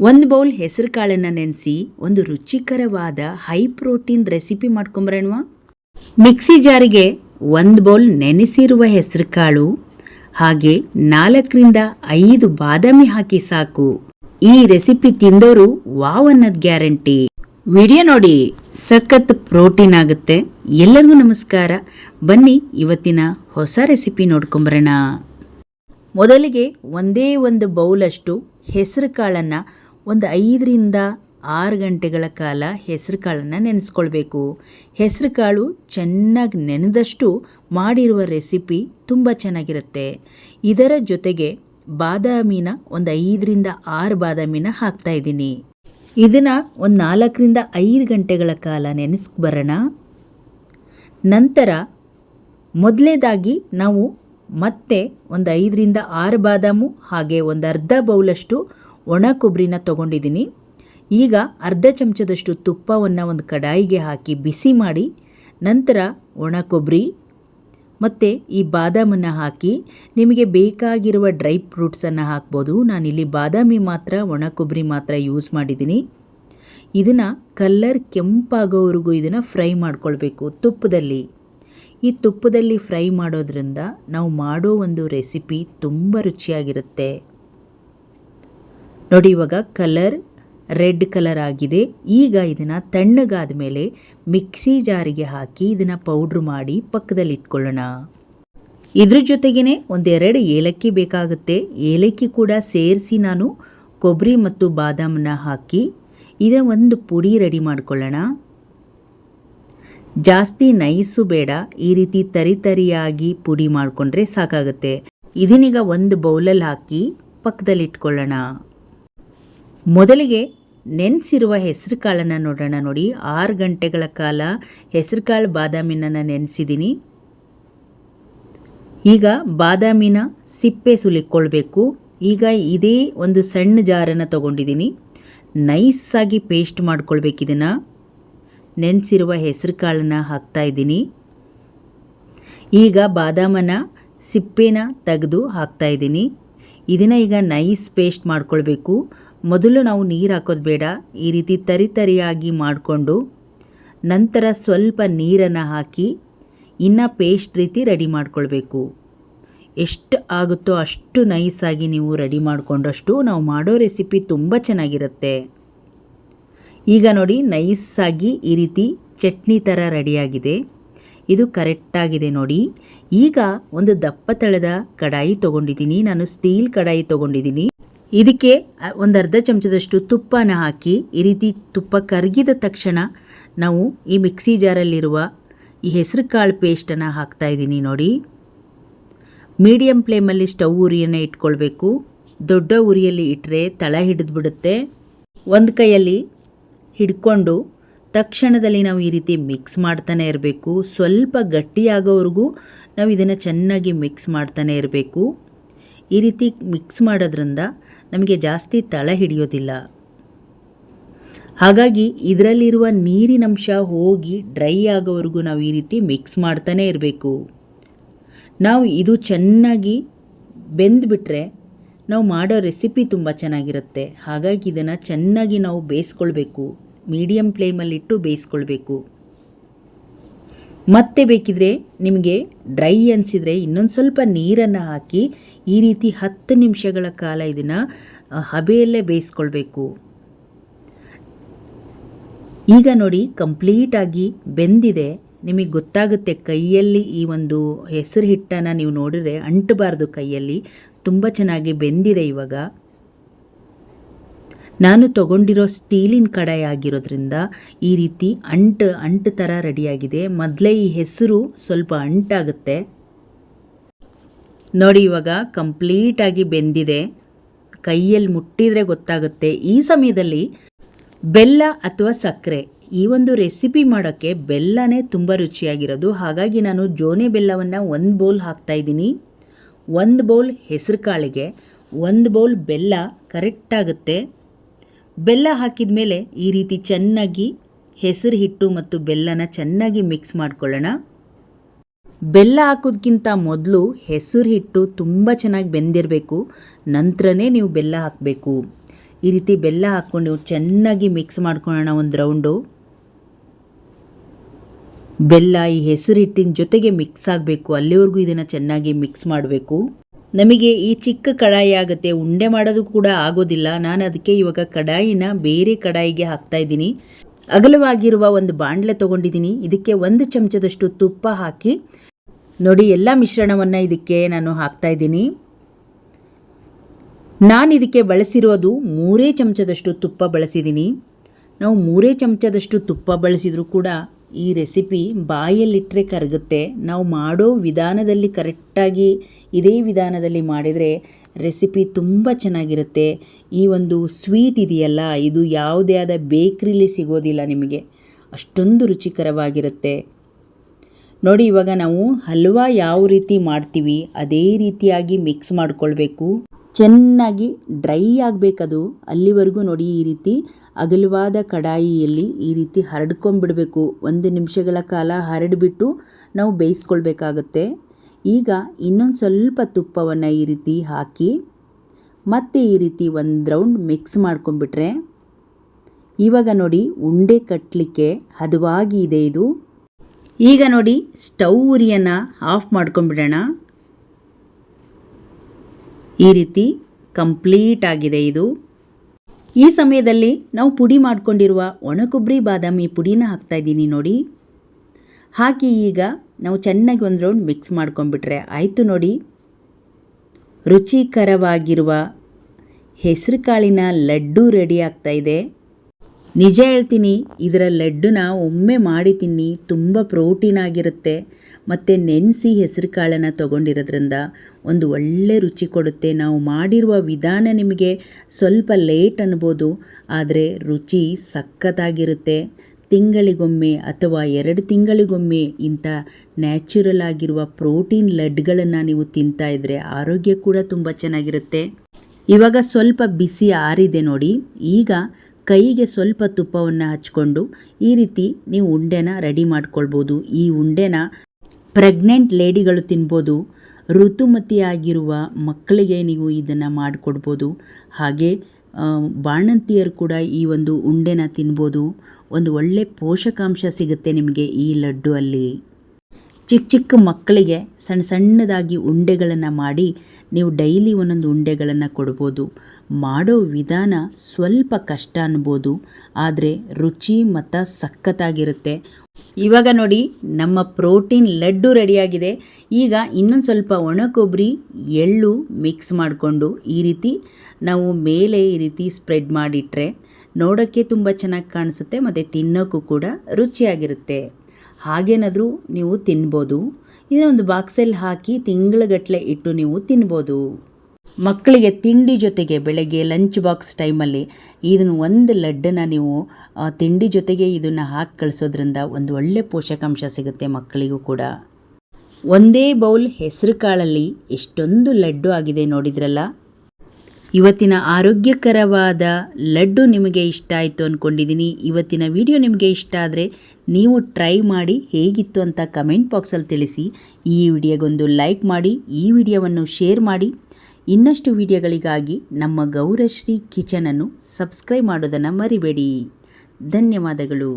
ಒಂದು ಬೌಲ್ ಹೆಸರು ಕಾಳನ್ನು ನೆನೆಸಿ, ಒಂದು ರುಚಿಕರವಾದ ಹೈ ಪ್ರೋಟೀನ್ ರೆಸಿಪಿ ಮಾಡ್ಕೊಂಬರೋಣವಾ ಮಿಕ್ಸಿ ಜಾರಿಗೆ ಒಂದು ಬೌಲ್ ನೆನೆಸಿರುವ ಹೆಸರು ಕಾಳು ಹಾಗೆ ನಾಲ್ಕರಿಂದ ಐದು ಬಾದಾಮಿ ಹಾಕಿ ಸಾಕು. ಈ ರೆಸಿಪಿ ತಿಂದವರು ವಾವ್ ಅನ್ನೋದು ಗ್ಯಾರಂಟಿ. ವಿಡಿಯೋ ನೋಡಿ, ಸಖತ್ ಪ್ರೋಟೀನ್ ಆಗುತ್ತೆ. ಎಲ್ಲರಿಗೂ ನಮಸ್ಕಾರ. ಬನ್ನಿ, ಇವತ್ತಿನ ಹೊಸ ರೆಸಿಪಿ ನೋಡ್ಕೊಂಬರೋಣ. ಮೊದಲಿಗೆ ಒಂದೇ ಒಂದು ಬೌಲಷ್ಟು ಹೆಸರು ಕಾಳನ್ನು ಒಂದು ಐದರಿಂದ ಆರು ಗಂಟೆಗಳ ಕಾಲ ಹೆಸರು ಕಾಳನ್ನು ನೆನೆಸ್ಕೊಳ್ಬೇಕು. ಹೆಸರು ಕಾಳು ಚೆನ್ನಾಗಿ ನೆನೆದಷ್ಟು ಮಾಡಿರುವ ರೆಸಿಪಿ ತುಂಬ ಚೆನ್ನಾಗಿರುತ್ತೆ. ಇದರ ಜೊತೆಗೆ ಬಾದಾಮಿನ ಒಂದು ಐದರಿಂದ ಆರು ಬಾದಾಮಿನ ಹಾಕ್ತಾ ಇದ್ದೀನಿ. ಇದನ್ನು ಒಂದು ನಾಲ್ಕರಿಂದ ಐದು ಗಂಟೆಗಳ ಕಾಲ ನೆನೆಸ್ಕೊ ಬರೋಣ. ನಂತರ ಮೊದಲೇದಾಗಿ ನಾವು ಮತ್ತೆ ಒಂದು ಐದರಿಂದ ಆರು ಬಾದಾಮು ಹಾಗೆ ಒಂದು ಅರ್ಧ ಬೌಲಷ್ಟು ಒಣ ಕೊಬ್ಬರಿನ ತೊಗೊಂಡಿದ್ದೀನಿ. ಈಗ ಅರ್ಧ ಚಮಚದಷ್ಟು ತುಪ್ಪವನ್ನು ಒಂದು ಕಡಾಯಿಗೆ ಹಾಕಿ ಬಿಸಿ ಮಾಡಿ, ನಂತರ ಒಣ ಕೊಬ್ಬರಿ ಮತ್ತು ಈ ಬಾದಾಮನ್ನು ಹಾಕಿ ನಿಮಗೆ ಬೇಕಾಗಿರುವ ಡ್ರೈ ಫ್ರೂಟ್ಸನ್ನು ಹಾಕ್ಬೋದು. ನಾನಿಲ್ಲಿ ಬಾದಾಮಿ ಮಾತ್ರ, ಒಣ ಕೊಬ್ಬರಿ ಮಾತ್ರ ಯೂಸ್ ಮಾಡಿದ್ದೀನಿ. ಇದನ್ನು ಕಲ್ಲರ್ ಕೆಂಪಾಗೋವರೆಗೂ ಇದನ್ನು ಫ್ರೈ ಮಾಡ್ಕೊಳ್ಬೇಕು ತುಪ್ಪದಲ್ಲಿ. ಈ ತುಪ್ಪದಲ್ಲಿ ಫ್ರೈ ಮಾಡೋದ್ರಿಂದ ನಾವು ಮಾಡೋ ಒಂದು ರೆಸಿಪಿ ತುಂಬ ರುಚಿಯಾಗಿರುತ್ತೆ. ನೋಡಿ ಇವಾಗ ಕಲರ್ ರೆಡ್ ಕಲರ್ ಆಗಿದೆ. ಈಗ ಇದನ್ನು ತಣ್ಣಗಾದ ಮೇಲೆ ಮಿಕ್ಸಿ ಜಾರಿಗೆ ಹಾಕಿ ಇದನ್ನು ಪೌಡ್ರ್ ಮಾಡಿ ಪಕ್ಕದಲ್ಲಿ ಇಟ್ಕೊಳ್ಳೋಣ. ಇದ್ರ ಜೊತೆಗೇ ಒಂದೆರಡು ಏಲಕ್ಕಿ ಬೇಕಾಗುತ್ತೆ. ಏಲಕ್ಕಿ ಕೂಡ ಸೇರಿಸಿ ನಾನು ಕೊಬ್ಬರಿ ಮತ್ತು ಬಾದಾಮನ್ನ ಹಾಕಿ ಇದರ ಒಂದು ಪುಡಿ ರೆಡಿ ಮಾಡ್ಕೊಳ್ಳೋಣ. ಜಾಸ್ತಿ ನೈಸು ಬೇಡ. ಈ ರೀತಿ ತರಿತರಿಯಾಗಿ ಪುಡಿ ಮಾಡಿಕೊಂಡ್ರೆ ಸಾಕಾಗುತ್ತೆ. ಇದನ್ನೀಗ ಒಂದು ಬೌಲಲ್ಲಿ ಹಾಕಿ ಪಕ್ಕದಲ್ಲಿ ಇಟ್ಕೊಳ್ಳೋಣ. ಮೊದಲಿಗೆ ನೆನೆಸಿರುವ ಹೆಸರು ಕಾಳನ್ನು ನೋಡೋಣ ನೋಡಿ. ಆರು ಗಂಟೆಗಳ ಕಾಲ ಹೆಸರುಕಾಳು ಬಾದಾಮಿನ ನೆನೆಸಿದ್ದೀನಿ ಈಗ ಬಾದಾಮಿನ ಸಿಪ್ಪೆ ಸುಲಿಕೊಳ್ಬೇಕು. ಈಗ ಇದೇ ಒಂದು ಸಣ್ಣ ಜಾರನ್ನು ತೊಗೊಂಡಿದ್ದೀನಿ ನೈಸಾಗಿ ಪೇಸ್ಟ್ ಮಾಡ್ಕೊಳ್ಬೇಕು ಇದನ್ನು. ನೆನೆಸಿರುವ ಹೆಸರು ಕಾಳನ್ನು ಹಾಕ್ತಾಯಿದ್ದೀನಿ ಈಗ ಬಾದಾಮನ ಸಿಪ್ಪೆನ ತೆಗೆದು ಹಾಕ್ತಾಯಿದ್ದೀನಿ ಇದನ್ನು ಈಗ ನೈಸ್ ಪೇಸ್ಟ್ ಮಾಡ್ಕೊಳ್ಬೇಕು. ಮೊದಲು ನಾವು ನೀರು ಹಾಕೋದು ಬೇಡ. ಈ ರೀತಿ ತರಿತರಿಯಾಗಿ ಮಾಡಿಕೊಂಡು ನಂತರ ಸ್ವಲ್ಪ ನೀರನ್ನು ಹಾಕಿ ಇನ್ನು ಪೇಸ್ಟ್ ರೀತಿ ರೆಡಿ ಮಾಡ್ಕೊಳ್ಬೇಕು. ಎಷ್ಟು ಆಗುತ್ತೋ ಅಷ್ಟು ನೈಸಾಗಿ ನೀವು ರೆಡಿ ಮಾಡಿಕೊಂಡಷ್ಟು ನಾವು ಮಾಡೋ ರೆಸಿಪಿ ತುಂಬ ಚೆನ್ನಾಗಿರುತ್ತೆ. ಈಗ ನೋಡಿ ನೈಸಾಗಿ ಈ ರೀತಿ ಚಟ್ನಿ ಥರ ರೆಡಿಯಾಗಿದೆ. ಇದು ಕರೆಕ್ಟಾಗಿದೆ ನೋಡಿ. ಈಗ ಒಂದು ದಪ್ಪ ತಳದ ಕಡಾಯಿ ತೊಗೊಂಡಿದ್ದೀನಿ. ನಾನು ಸ್ಟೀಲ್ ಕಡಾಯಿ ತೊಗೊಂಡಿದ್ದೀನಿ. ಇದಕ್ಕೆ ಒಂದು ಅರ್ಧ ಚಮಚದಷ್ಟು ತುಪ್ಪನ ಹಾಕಿ, ಈ ರೀತಿ ತುಪ್ಪ ಕರಗಿದ ತಕ್ಷಣ ನಾವು ಈ ಮಿಕ್ಸಿ ಜಾರಲ್ಲಿರುವ ಈ ಹೆಸರು ಕಾಳು ಪೇಸ್ಟನ್ನು ಹಾಕ್ತಾಯಿದ್ದೀನಿ ನೋಡಿ. ಮೀಡಿಯಮ್ ಫ್ಲೇಮಲ್ಲಿ ಸ್ಟವ್ ಉರಿಯನ್ನು ಇಟ್ಕೊಳ್ಬೇಕು. ದೊಡ್ಡ ಉರಿಯಲ್ಲಿ ಇಟ್ಟರೆ ತಳ ಹಿಡಿದು ಬಿಡುತ್ತೆ ಒಂದು ಕೈಯಲ್ಲಿ ಹಿಡ್ಕೊಂಡು ತಕ್ಷಣದಲ್ಲಿ ನಾವು ಈ ರೀತಿ ಮಿಕ್ಸ್ ಮಾಡ್ತಾನೆ ಇರಬೇಕು. ಸ್ವಲ್ಪ ಗಟ್ಟಿಯಾಗೋವರೆಗೂ ನಾವು ಇದನ್ನು ಚೆನ್ನಾಗಿ ಮಿಕ್ಸ್ ಮಾಡ್ತಾನೆ ಇರಬೇಕು. ಈ ರೀತಿ ಮಿಕ್ಸ್ ಮಾಡೋದ್ರಿಂದ ನಮಗೆ ಜಾಸ್ತಿ ತಳ ಹಿಡಿಯೋದಿಲ್ಲ. ಹಾಗಾಗಿ ಇದರಲ್ಲಿರುವ ನೀರಿನಂಶ ಹೋಗಿ ಡ್ರೈ ಆಗೋವರೆಗೂ ನಾವು ಈ ರೀತಿ ಮಿಕ್ಸ್ ಮಾಡ್ತಾನೆ ಇರಬೇಕು. ನಾವು ಇದು ಚೆನ್ನಾಗಿ ಬೆಂದ್ಬಿಟ್ರೆ ನಾವು ಮಾಡೋ ರೆಸಿಪಿ ತುಂಬ ಚೆನ್ನಾಗಿರುತ್ತೆ. ಹಾಗಾಗಿ ಇದನ್ನು ಚೆನ್ನಾಗಿ ನಾವು ಬೇಯಿಸ್ಕೊಳ್ಬೇಕು. ಮೀಡಿಯಮ್ ಫ್ಲೇಮಲ್ಲಿಟ್ಟು ಬೇಯಿಸ್ಕೊಳ್ಬೇಕು. ಮತ್ತೆ ಬೇಕಿದ್ರೆ ನಿಮಗೆ ಡ್ರೈ ಅನಿಸಿದರೆ ಇನ್ನೊಂದು ಸ್ವಲ್ಪ ನೀರನ್ನು ಹಾಕಿ ಈ ರೀತಿ ಹತ್ತು ನಿಮಿಷಗಳ ಕಾಲ ಇದನ್ನು ಹಬೆಯಲ್ಲೇ ಬೇಯಿಸ್ಕೊಳ್ಬೇಕು. ಈಗ ನೋಡಿ ಕಂಪ್ಲೀಟಾಗಿ ಬೆಂದಿದೆ. ನಿಮಗೆ ಗೊತ್ತಾಗುತ್ತೆ ಕೈಯಲ್ಲಿ ಈ ಒಂದು ಹೆಸರು ಹಿಟ್ಟನ್ನು ನೀವು ನೋಡಿದರೆ ಅಂಟಬಾರ್ದು ಕೈಯಲ್ಲಿ. ತುಂಬ ಚೆನ್ನಾಗಿ ಬೆಂದಿದೆ ಇವಾಗ. ನಾನು ತಗೊಂಡಿರೋ ಸ್ಟೀಲಿನ ಕಡಾಯ ಆಗಿರೋದ್ರಿಂದ ಈ ರೀತಿ ಅಂಟು ಅಂಟು ಥರ ರೆಡಿಯಾಗಿದೆ. ಮೊದಲೇ ಈ ಹೆಸರು ಸ್ವಲ್ಪ ಅಂಟಾಗುತ್ತೆ ನೋಡಿ ಇವಾಗ ಕಂಪ್ಲೀಟಾಗಿ ಬೆಂದಿದೆ. ಕೈಯಲ್ಲಿ ಮುಟ್ಟಿದರೆ ಗೊತ್ತಾಗುತ್ತೆ. ಈ ಸಮಯದಲ್ಲಿ ಬೆಲ್ಲ ಅಥವಾ ಸಕ್ಕರೆ, ಈ ಒಂದು ರೆಸಿಪಿ ಮಾಡೋಕ್ಕೆ ಬೆಲ್ಲನೇ ತುಂಬ ರುಚಿಯಾಗಿರೋದು. ಹಾಗಾಗಿ ನಾನು ಜೋನೆ ಬೆಲ್ಲವನ್ನು ಒಂದು ಬೌಲ್ ಹಾಕ್ತಾಯಿದ್ದೀನಿ ಒಂದು ಬೌಲ್ ಹೆಸರು ಕಾಳಿಗೆ, ಒಂದು ಬೌಲ್ ಬೆಲ್ಲ ಕರೆಕ್ಟಾಗುತ್ತೆ ಬೆಲ್ಲ ಹಾಕಿದ ಮೇಲೆ ಈ ರೀತಿ ಚೆನ್ನಾಗಿ ಹೆಸರು ಹಿಟ್ಟು ಮತ್ತು ಬೆಲ್ಲನ ಚೆನ್ನಾಗಿ ಮಿಕ್ಸ್ ಮಾಡ್ಕೊಳ್ಳೋಣ. ಬೆಲ್ಲ ಹಾಕೋದ್ಕಿಂತ ಮೊದಲು ಹೆಸರು ಹಿಟ್ಟು ತುಂಬ ಚೆನ್ನಾಗಿ ಬೆಂದಿರಬೇಕು. ನಂತರನೇ ನೀವು ಬೆಲ್ಲ ಹಾಕಬೇಕು. ಈ ರೀತಿ ಬೆಲ್ಲ ಹಾಕ್ಕೊಂಡು ಚೆನ್ನಾಗಿ ಮಿಕ್ಸ್ ಮಾಡ್ಕೊಳ್ಳೋಣ ಒಂದು ರೌಂಡು. ಬೆಲ್ಲ ಈ ಹೆಸರಿಟ್ಟಿನ ಜೊತೆಗೆ ಮಿಕ್ಸ್ ಆಗಬೇಕು. ಅಲ್ಲಿವರೆಗೂ ಇದನ್ನು ಚೆನ್ನಾಗಿ ಮಿಕ್ಸ್ ಮಾಡಬೇಕು. ನಮಗೆ ಈ ಚಿಕ್ಕ ಕಡಾಯಿ ಆಗುತ್ತೆ, ಉಂಡೆ ಮಾಡೋದು ಕೂಡ ಆಗೋದಿಲ್ಲ. ನಾನು ಅದಕ್ಕೆ ಇವಾಗ ಕಡಾಯಿನ ಬೇರೆ ಕಡಾಯಿಗೆ ಹಾಕ್ತಾ ಇದ್ದೀನಿ. ಅಗಲವಾಗಿರುವ ಒಂದು ಬಾಣಲೆ ತೊಗೊಂಡಿದ್ದೀನಿ. ಇದಕ್ಕೆ ಒಂದು ಚಮಚದಷ್ಟು ತುಪ್ಪ ಹಾಕಿ, ನೋಡಿ, ಎಲ್ಲ ಮಿಶ್ರಣವನ್ನು ಇದಕ್ಕೆ ನಾನು ಹಾಕ್ತಾ ಇದ್ದೀನಿ. ನಾನು ಇದಕ್ಕೆ ಬಳಸಿರೋದು ಮೂರೇ ಚಮಚದಷ್ಟು ತುಪ್ಪ ಬಳಸಿದ್ದೀನಿ. ನಾವು ಮೂರೇ ಚಮಚದಷ್ಟು ತುಪ್ಪ ಬಳಸಿದರೂ ಕೂಡ ಈ ರೆಸಿಪಿ ಬಾಯಲ್ಲಿಟ್ಟರೆ ಕರಗುತ್ತೆ. ನಾವು ಮಾಡೋ ವಿಧಾನದಲ್ಲಿ ಕರೆಕ್ಟಾಗಿ ಇದೇ ವಿಧಾನದಲ್ಲಿ ಮಾಡಿದರೆ ರೆಸಿಪಿ ತುಂಬ ಚೆನ್ನಾಗಿರುತ್ತೆ. ಈ ಒಂದು ಸ್ವೀಟ್ ಇದೆಯಲ್ಲ, ಇದು ಯಾವುದೇ ಆದ ಬೇಕ್ರಿಲಿ ಸಿಗೋದಿಲ್ಲ ನಿಮಗೆ. ಅಷ್ಟೊಂದು ರುಚಿಕರವಾಗಿರುತ್ತೆ. ನೋಡಿ, ಇವಾಗ ನಾವು ಹಲ್ವಾ ಯಾವ ರೀತಿ ಮಾಡ್ತೀವಿ, ಅದೇ ರೀತಿಯಾಗಿ ಮಿಕ್ಸ್ ಮಾಡ್ಕೊಳ್ಬೇಕು. ಚೆನ್ನಾಗಿ ಡ್ರೈ ಆಗಬೇಕದು. ಅಲ್ಲಿವರೆಗೂ ನೋಡಿ ಈ ರೀತಿ ಅಗಲವಾದ ಕಡಾಯಿಯಲ್ಲಿ ಈ ರೀತಿ ಹರಡ್ಕೊಂಡ್ಬಿಡಬೇಕು. ಒಂದು ನಿಮಿಷಗಳ ಕಾಲ ಹರಡಿಬಿಟ್ಟು ನಾವು ಬೇಯಿಸ್ಕೊಳ್ಬೇಕಾಗತ್ತೆ. ಈಗ ಇನ್ನೊಂದು ಸ್ವಲ್ಪ ತುಪ್ಪವನ್ನು ಈ ರೀತಿ ಹಾಕಿ ಮತ್ತೆ ಈ ರೀತಿ ಒಂದು ರೌಂಡ್ ಮಿಕ್ಸ್ ಮಾಡ್ಕೊಂಬಿಟ್ರೆ ಇವಾಗ ನೋಡಿ ಉಂಡೆ ಕಟ್ಟಲಿಕ್ಕೆ ಹದವಾಗಿ ಇದೆ ಇದು. ಈಗ ನೋಡಿ ಸ್ಟೌ ಉರಿಯನ್ನು ಆಫ್ ಮಾಡ್ಕೊಂಡ್ಬಿಡೋಣ. ಈ ರೀತಿ ಕಂಪ್ಲೀಟ್ ಆಗಿದೆ ಇದು. ಈ ಸಮಯದಲ್ಲಿ ನಾವು ಪುಡಿ ಮಾಡಿಕೊಂಡಿರುವ ಒಣಕೊಬ್ಬರಿ ಬಾದಾಮಿ ಪುಡಿನ ಹಾಕ್ತಾ ಇದ್ದೀನಿ ನೋಡಿ. ಹಾಕಿ ಈಗ ನಾವು ಚೆನ್ನಾಗಿ ಒಂದು ರೌಂಡ್ ಮಿಕ್ಸ್ ಮಾಡ್ಕೊಂಡ್ಬಿಟ್ರೆ ಆಯಿತು ನೋಡಿ. ರುಚಿಕರವಾಗಿರುವ ಹೆಸರು ಕಾಳಿನ ಲಡ್ಡು ರೆಡಿ ಆಗ್ತಾ ಇದೆ. ನಿಜ ಹೇಳ್ತೀನಿ, ಇದರ ಲಡ್ಡುನ ಒಮ್ಮೆ ಮಾಡಿ ತಿನ್ನಿ, ತುಂಬ ಪ್ರೋಟೀನ್ ಆಗಿರುತ್ತೆ. ಮತ್ತು ನೆನೆಸಿ ಹೆಸರು ಕಾಳನ್ನು ತೊಗೊಂಡಿರೋದ್ರಿಂದ ಒಂದು ಒಳ್ಳೆ ರುಚಿ ಕೊಡುತ್ತೆ. ನಾವು ಮಾಡಿರುವ ವಿಧಾನ ನಿಮಗೆ ಸ್ವಲ್ಪ ಲೇಟ್ ಅನ್ಬೋದು, ಆದರೆ ರುಚಿ ಸಖತ್ತಾಗಿರುತ್ತೆ. ತಿಂಗಳಿಗೊಮ್ಮೆ ಅಥವಾ ಎರಡು ತಿಂಗಳಿಗೊಮ್ಮೆ ಇಂಥ ನ್ಯಾಚುರಲ್ ಆಗಿರುವ ಪ್ರೋಟೀನ್ ಲಡ್ಗಳನ್ನು ನೀವು ತಿಂತಾ ಇದ್ದರೆ ಆರೋಗ್ಯ ಕೂಡ ತುಂಬ ಚೆನ್ನಾಗಿರುತ್ತೆ. ಇವಾಗ ಸ್ವಲ್ಪ ಬಿಸಿ ಆರಿದೆ ನೋಡಿ, ಈಗ ಕೈಗೆ ಸ್ವಲ್ಪ ತುಪ್ಪವನ್ನು ಹಚ್ಕೊಂಡು ಈ ರೀತಿ ನೀವು ಉಂಡೆನ ರೆಡಿ ಮಾಡ್ಕೊಳ್ಬೋದು. ಈ ಉಂಡೆನ ಪ್ರೆಗ್ನೆಂಟ್ ಲೇಡಿಗಳು ತಿನ್ಬೋದು. ಋತುಮತಿಯಾಗಿರುವ ಮಕ್ಕಳಿಗೆ ನೀವು ಇದನ್ನು ಮಾಡಿಕೊಡ್ಬೋದು. ಹಾಗೆ ಬಾಣಂತಿಯರು ಕೂಡ ಈ ಒಂದು ಉಂಡೆನ ತಿನ್ಬೋದು. ಒಂದು ಒಳ್ಳೆ ಪೋಷಕಾಂಶ ಸಿಗುತ್ತೆ ನಿಮಗೆ ಈ ಲಡ್ಡು ಅಲ್ಲಿ. ಚಿಕ್ಕ ಚಿಕ್ಕ ಮಕ್ಕಳಿಗೆ ಸಣ್ಣ ಸಣ್ಣದಾಗಿ ಉಂಡೆಗಳನ್ನು ಮಾಡಿ ನೀವು ಡೈಲಿ ಒಂದೊಂದು ಉಂಡೆಗಳನ್ನು ಕೊಡ್ಬೋದು. ಮಾಡೋ ವಿಧಾನ ಸ್ವಲ್ಪ ಕಷ್ಟ ಅನ್ಬೋದು, ಆದರೆ ರುಚಿ ಮತ್ತು ಸಖತ್ತಾಗಿರುತ್ತೆ. ಇವಾಗ ನೋಡಿ, ನಮ್ಮ ಪ್ರೋಟೀನ್ ಲಡ್ಡು ರೆಡಿಯಾಗಿದೆ. ಈಗ ಇನ್ನೊಂದು ಸ್ವಲ್ಪ ಒಣ ಕೊಬ್ಬರಿ ಎಳ್ಳು ಮಿಕ್ಸ್ ಮಾಡಿಕೊಂಡು ಈ ರೀತಿ ನಾವು ಮೇಲೆ ಈ ರೀತಿ ಸ್ಪ್ರೆಡ್ ಮಾಡಿಟ್ರೆ ನೋಡೋಕ್ಕೆ ತುಂಬ ಚೆನ್ನಾಗಿ ಕಾಣಿಸುತ್ತೆ, ಮತ್ತು ತಿನ್ನೋಕ್ಕೂ ಕೂಡ ರುಚಿಯಾಗಿರುತ್ತೆ. ಹಾಗೇನಾದರೂ ನೀವು ತಿನ್ಬೋದು. ಇದನ್ನ ಒಂದು ಬಾಕ್ಸಲ್ಲಿ ಹಾಕಿ ತಿಂಗಳಗಟ್ಟಲೆ ಇಟ್ಟು ನೀವು ತಿನ್ಬೋದು. ಮಕ್ಕಳಿಗೆ ತಿಂಡಿ ಜೊತೆಗೆ ಬೆಳಗ್ಗೆ ಲಂಚ್ ಬಾಕ್ಸ್ ಟೈಮಲ್ಲಿ ಇದನ್ನು ಒಂದು ಲಡ್ಡನ್ನು ನೀವು ತಿಂಡಿ ಜೊತೆಗೆ ಇದನ್ನು ಹಾಕಿ ಕಳಿಸೋದ್ರಿಂದ ಒಂದು ಒಳ್ಳೆ ಪೋಷಕಾಂಶ ಸಿಗುತ್ತೆ ಮಕ್ಕಳಿಗೂ ಕೂಡ. ಒಂದೇ ಬೌಲ್ ಹೆಸರು ಕಾಳಲ್ಲಿ ಎಷ್ಟೊಂದು ಲಡ್ಡು ಆಗಿದೆ ನೋಡಿದ್ರಲ್ಲ? ಇವತ್ತಿನ ಆರೋಗ್ಯಕರವಾದ ಲಡ್ಡು ನಿಮಗೆ ಇಷ್ಟ ಆಯಿತು ಅಂದ್ಕೊಂಡಿದ್ದೀನಿ ಇವತ್ತಿನ ವಿಡಿಯೋ ನಿಮಗೆ ಇಷ್ಟ ಆದರೆ ನೀವು ಟ್ರೈ ಮಾಡಿ ಹೇಗಿತ್ತು ಅಂತ ಕಮೆಂಟ್ ಬಾಕ್ಸಲ್ಲಿ ತಿಳಿಸಿ. ಈ ವಿಡಿಯೋಗೊಂದು ಲೈಕ್ ಮಾಡಿ, ಈ ವಿಡಿಯೋವನ್ನು ಶೇರ್ ಮಾಡಿ. ಇನ್ನಷ್ಟು ವಿಡಿಯೋಗಳಿಗಾಗಿ ನಮ್ಮ ಗೌರಶ್ರೀ ಕಿಚನನ್ನು ಸಬ್ಸ್ಕ್ರೈಬ್ ಮಾಡೋದನ್ನು ಮರಿಬೇಡಿ. ಧನ್ಯವಾದಗಳು.